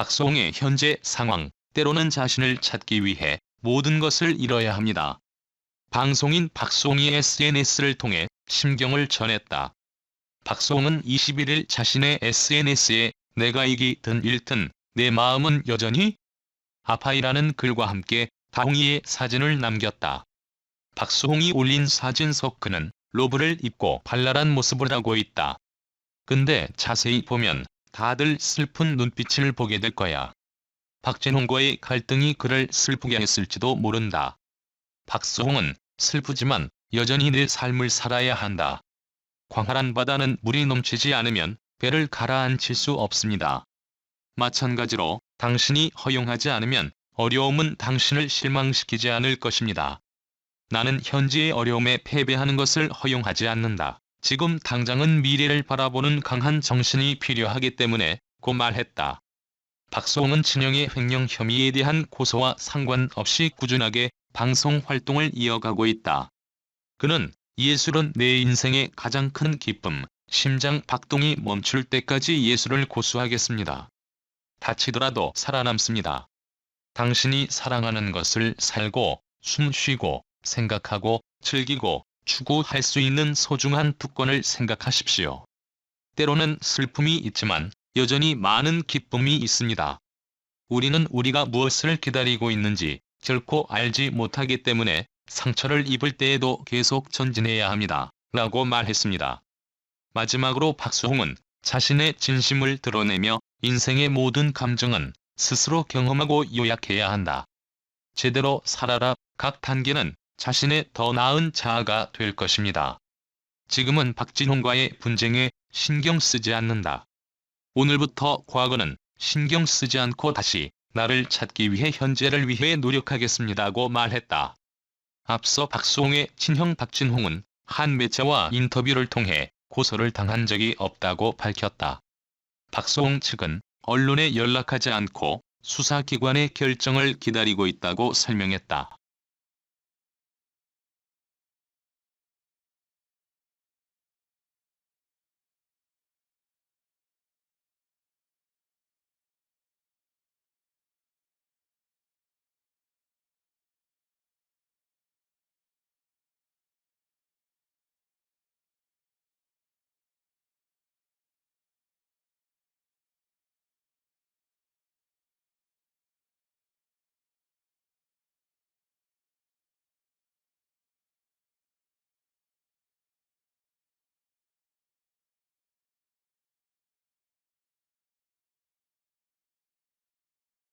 박수홍의 현재 상황, 때로는 자신을 찾기 위해 모든 것을 잃어야 합니다. 방송인 박수홍이 SNS를 통해 심경을 전했다. 박수홍은 21일 자신의 SNS에 내가 이기든 잃든 내 마음은 여전히 아파이라는 글과 함께 다홍이의 사진을 남겼다. 박수홍이 올린 사진 속 그는 로브를 입고 발랄한 모습을 하고 있다. 근데 자세히 보면 다들 슬픈 눈빛을 보게 될 거야. 박진홍과의 갈등이 그를 슬프게 했을지도 모른다. 박수홍은 슬프지만 여전히 내 삶을 살아야 한다. 광활한 바다는 물이 넘치지 않으면 배를 가라앉힐 수 없습니다. 마찬가지로 당신이 허용하지 않으면 어려움은 당신을 실망시키지 않을 것입니다. 나는 현재의 어려움에 패배하는 것을 허용하지 않는다. 지금 당장은 미래를 바라보는 강한 정신이 필요하기 때문에 고 말했다. 박수홍은 진영의 횡령 혐의에 대한 고소와 상관없이 꾸준하게 방송 활동을 이어가고 있다. 그는 예술은 내 인생의 가장 큰 기쁨, 심장 박동이 멈출 때까지 예술을 고수하겠습니다. 다치더라도 살아남습니다. 당신이 사랑하는 것을 살고, 숨 쉬고, 생각하고, 즐기고, 추구할 수 있는 소중한 특권을 생각하십시오. 때로는 슬픔이 있지만 여전히 많은 기쁨이 있습니다. 우리는 우리가 무엇을 기다리고 있는지 결코 알지 못하기 때문에 상처를 입을 때에도 계속 전진해야 합니다. 라고 말했습니다. 마지막으로 박수홍은 자신의 진심을 드러내며 인생의 모든 감정은 스스로 경험하고 요약해야 한다. 제대로 살아라 각 단계는 자신의 더 나은 자아가 될 것입니다. 지금은 박진홍과의 분쟁에 신경 쓰지 않는다. 오늘부터 과거는 신경 쓰지 않고 다시 나를 찾기 위해 현재를 위해 노력하겠습니다고 말했다. 앞서 박수홍의 친형 박진홍은 한 매체와 인터뷰를 통해 고소를 당한 적이 없다고 밝혔다. 박수홍 측은 언론에 연락하지 않고 수사기관의 결정을 기다리고 있다고 설명했다.